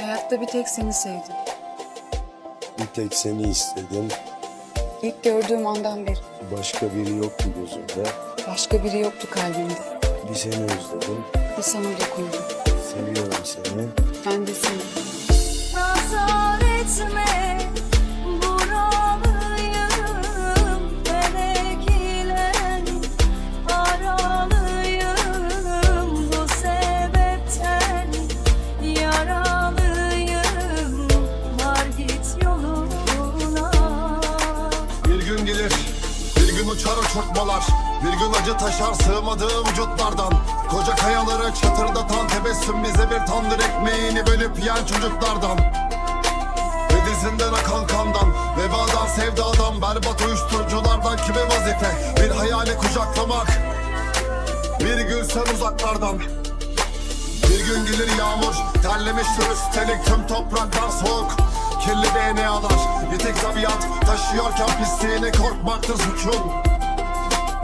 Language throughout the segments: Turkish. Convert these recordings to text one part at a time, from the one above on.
Hayatta bir tek seni sevdim. Bir tek seni istedim. İlk gördüğüm andan beri. Başka biri yoktu gözümde. Başka biri yoktu kalbimde. Bir seni özledim. Bir sana dokundum. Seviyorum seni. Ben de seni. Gün gelir, bir gün uçar uçurtmalar Bir gün acı taşar sığmadığı vücutlardan. Koca kayaları çatırdatan tebessüm bize bir tandır ekmeğini bölüp yiyen çocuklardan. Ve dizinden akan kandan Vebadan sevdadan berbat uyuşturuculardan kime vazife? Bir hayali kucaklamak Bir gülsen uzaklardan. Bir gün gelir yağmur Terlemiştir üstelik tüm topraklar soğuk Kirli DNA'lar Yitik tabiat taşıyorken pisliğine korkmaktır suçun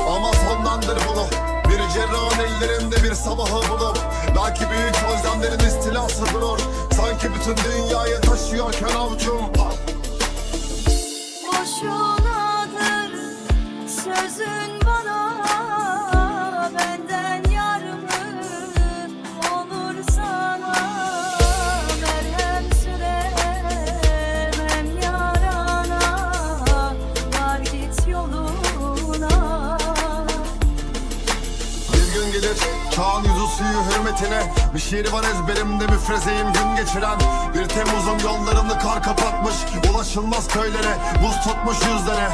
Ama sondandır bunu Bir cerrahın ellerinde bir sabahı bulup Belki büyük özlemlerin istilası durur Sanki bütün dünyayı taşıyorken avucum. Boşunadır çağın yüzü suyu hürmetine Bir şiir var ezberimde müfrezeyim gün geçiren. Bir Temmuz'un yollarını kar kapatmış Ulaşılmaz köylere buz tutmuş yüzlere.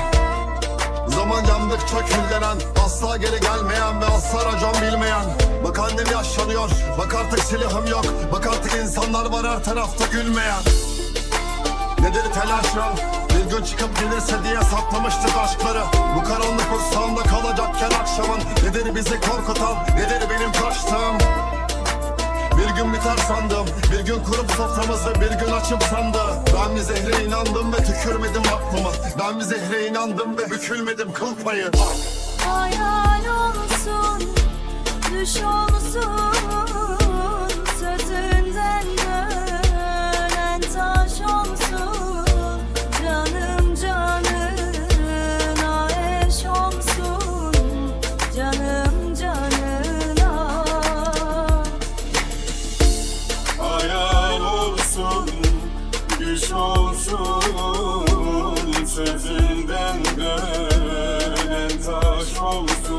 Zaman yandıkça küllenen Asla geri gelmeyen ve asla racon bilmeyen. Bak annem yaşlanıyor Bak artık silahım yok Bak artık insanlar var her tarafta gülmeyen. Nedir telaşın? Bir gün çıkıp gelirse diye saklamıştık aşkları. Bu karanlık kursağında kalacakken akşamın Nedir bizi korkutan, nedir benim biter sandım. Bir gün kurup soframızı bir gün açıp sandı. Ben bir zehre inandım ve tükürmedim aklıma. Ben bir zehre inandım ve bükülmedim kıl payı. Hayal olsun, düş olsun geçmiş olsun Sözünden dönen taş olsun.